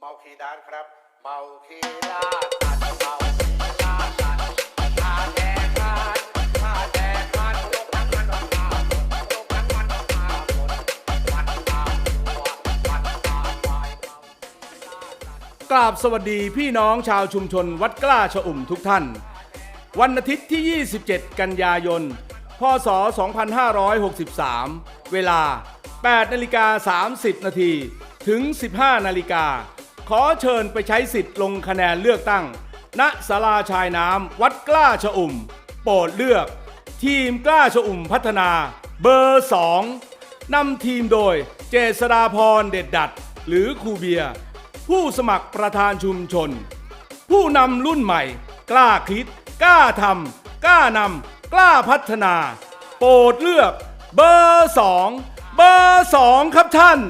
เมาคีดานครับ เมาคีดานอาจจะเมาคีดานกันข้าแดงมันข้าแดงมันลงทั้งมันออกมาลงทั้งมันออกมาหมดมันตามตัวมันตาไปกราบสวัสดีพี่น้องชาวชุมชนวัดกล้าชะอุ่มทุกท่าน วันอาทิตย์ที่ 27 กันยายน พศ 2563 เวลา8นาฬิกา30 นาทีถึง 15 นาฬิกา ขอเชิญไปใช้สิทธิ์ลงคะแนนเลือกตั้ง ณศาลาชายน้ำวัดกล้าชะอุ่ม โปรดเลือก ทีมกล้าชะอุ่มพัฒนา เบอร์ 2นำทีมโดยเจษฎาพรเด็ดดัด หรือครูเบียร์ผู้สมัครประธานชุมชน ผู้นำรุ่นใหม่ กล้าคิด กล้าทำกล้านำกล้าพัฒนา โปรดเลือก เบอร์สองเบอร์สองครับท่าน